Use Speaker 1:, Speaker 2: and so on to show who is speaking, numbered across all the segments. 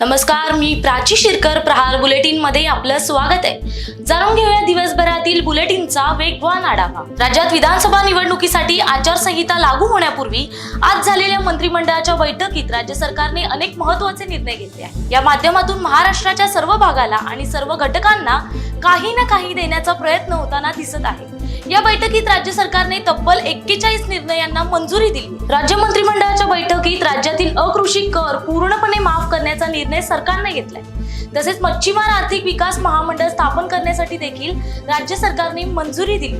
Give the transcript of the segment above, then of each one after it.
Speaker 1: नमस्कार मी प्राची शिरकर. प्रहार बुलेटिनमध्ये आपलं स्वागत आहे. जाणून घेऊया दिवसभरातील बुलेटिनचा वेगवान आढावा. राज्यात विधानसभा निवडणुकीसाठी आचारसंहिता लागू होण्यापूर्वी आज झालेल्या मंत्रिमंडळाच्या बैठकीत राज्य सरकारने अनेक महत्त्वाचे निर्णय घेतले आहेत. या माध्यमातून महाराष्ट्राच्या सर्व भागाला आणि सर्व घटकांना काही ना काही देण्याचा प्रयत्न होताना दिसत आहे. या बैठकीत राज्य सरकारने तब्बल एक्केचाळीस निर्णयांना मंजुरी दिली. राज्य मंत्रिमंडळाच्या बैठकीत राज्यातील अकृषी कर पूर्णपणे माफ करण्याचा निर्णय सरकारने घेतलाय. तसेच मच्छीमार आर्थिक विकास महामंडळ स्थापन करण्यासाठी देखील राज्य सरकारने मंजुरी दिली.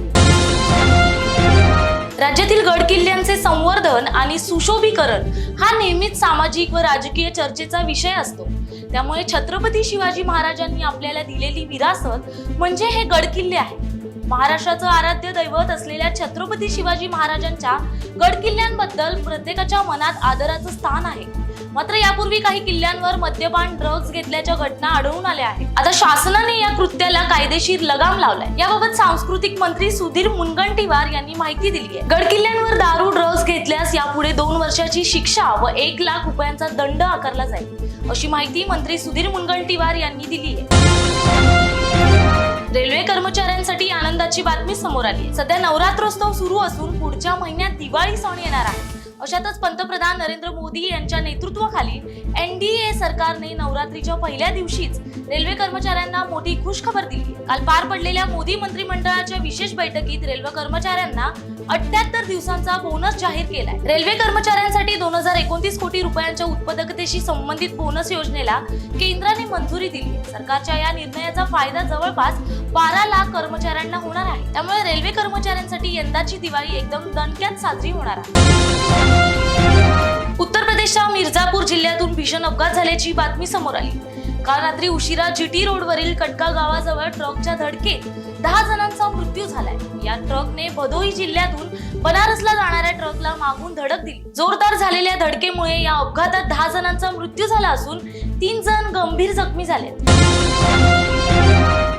Speaker 1: राज्यातील गड किल्ल्यांचे संवर्धन आणि सुशोभीकरण हा नेहमीच सामाजिक व राजकीय चर्चेचा विषय असतो. त्यामुळे छत्रपती शिवाजी महाराजांनी आपल्याला दिलेली विरासत म्हणजे हे गड किल्ले आहे महाराष्ट्राचं आराध्य दैवत असलेल्या छत्रपती शिवाजी महाराजांच्या गड किल्ल्यांबद्दल प्रत्येकाच्या मनात आदराचं स्थान आहे. मात्र यापूर्वी काही किल्ल्यांवर मद्यपान ड्रग्ज घेतल्याच्या घटना आढळून आल्या आहेत. आता शासनाने या कृत्याला कायदेशीर लगाम लावलाय. याबाबत सांस्कृतिक मंत्री सुधीर मुनगंटीवार यांनी माहिती दिली आहे गड किल्ल्यांवर दारू ड्रग्ज घेतल्यास यापुढे दोन वर्षाची शिक्षा व एक लाख रुपयांचा दंड आकारला जाईल अशी माहिती मंत्री सुधीर मुनगंटीवार यांनी दिली कर्मचाऱ्यांसाठी आनंदाची बातमी समोर आली. सध्या नवरात्रोत्सव सुरू असून पुढच्या महिन्यात दिवाळी सण येणार आहे. अशातच पंतप्रधान नरेंद्र मोदी यांच्या नेतृत्वाखाली एनडीए सरकारने नवरात्रीच्या पहिल्या दिवशीच रेल्वे कर्मचाऱ्यांना मोठी खुशखबर दिली. काल पार पडलेल्या मोदी मंत्रिमंडळाच्या विशेष बैठकीत रेल्वे कर्मचाऱ्यांना अठ्याहत्तर दिवसांचा बोनस जाहीर केलाय. रेल्वे कर्मचाऱ्यांसाठी दोन हजार एकोणतीस कोटी रुपयांच्या उत्पादकतेशी संबंधित बोनस योजनेला केंद्राने मंजुरी दिली सरकारच्या या निर्णयाचा फायदा जवळपास बारा लाख कर्मचाऱ्यांना होणार आहे. त्यामुळे रेल्वे कर्मचाऱ्यांसाठी यंदाची दिवाळी एकदम दणक्यात साजरी होणार आहे. उत्तर प्रदेशच्या मिर्झापूर जिल्ह्यातून भीषण अपघात झाल्याची बातमी समोर आली. काल रात्री उशिरा जीटी रोडवरील कटका गावाजवळ ट्रकच्या धडकेत दहा जणांचा मृत्यू झालाय. या ट्रकने भदोही जिल्ह्यातून बनारसला जाणाऱ्या ट्रकला मागून धडक दिली. जोरदार झालेल्या धडकेमुळे या अपघातात दहा जणांचा मृत्यू झाला असून तीन जण गंभीर जखमी झाले.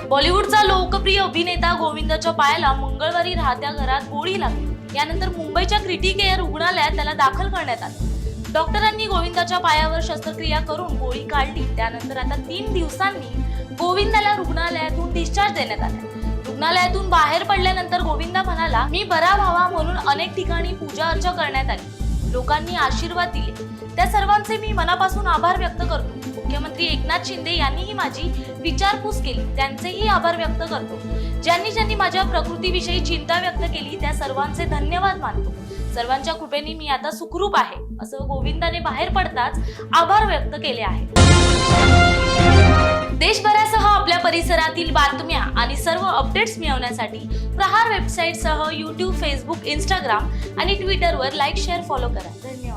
Speaker 1: बॉलिवूडचा लोकप्रिय अभिनेता गोविंदाच्या पायाला मंगळवारी राहत्या घरात गोळी लागली. यानंतर मुंबईच्या क्रिटिकेअर रुग्णालयात त्याला दाखल करण्यात आलं. डॉक्टरांनी गोविंदाच्या पायावर शस्त्रक्रिया करून गोळी काढली. त्यानंतर आता तीन दिवसांनी गोविंदाला रुग्णालयातून डिस्चार्ज देण्यात आला. रुग्णालयातून बाहेर पडल्यानंतर गोविंदा म्हणाला मी बरा व्हावा म्हणून अनेक ठिकाणी पूजा अर्चा करण्यात आली. लोकांनी आशीर्वाद दिले. त्या सर्वांचे मी मनापासून आभार व्यक्त करतो. मुख्यमंत्री एकनाथ शिंदे यांनीही माझी विचारपूस केली. त्यांचेही आभार व्यक्त करतो. ज्यांनी ज्यांनी माझ्या प्रकृतीविषयी चिंता व्यक्त केली त्या सर्वांचे धन्यवाद मानतो. सर्वांच्या कृपेने मी आता सुखरूप आहे. असं गोविंदाने बाहेर पडताच आभार व्यक्त केले आहे. देशभरासह आपल्या परिसरातील बातम्या आणि सर्व अपडेट्स मिळवण्यासाठी प्रहार वेबसाईटसह यूट्यूब फेसबुक इंस्टाग्राम आणि ट्विटरवर लाईक शेअर फॉलो करा. धन्यवाद.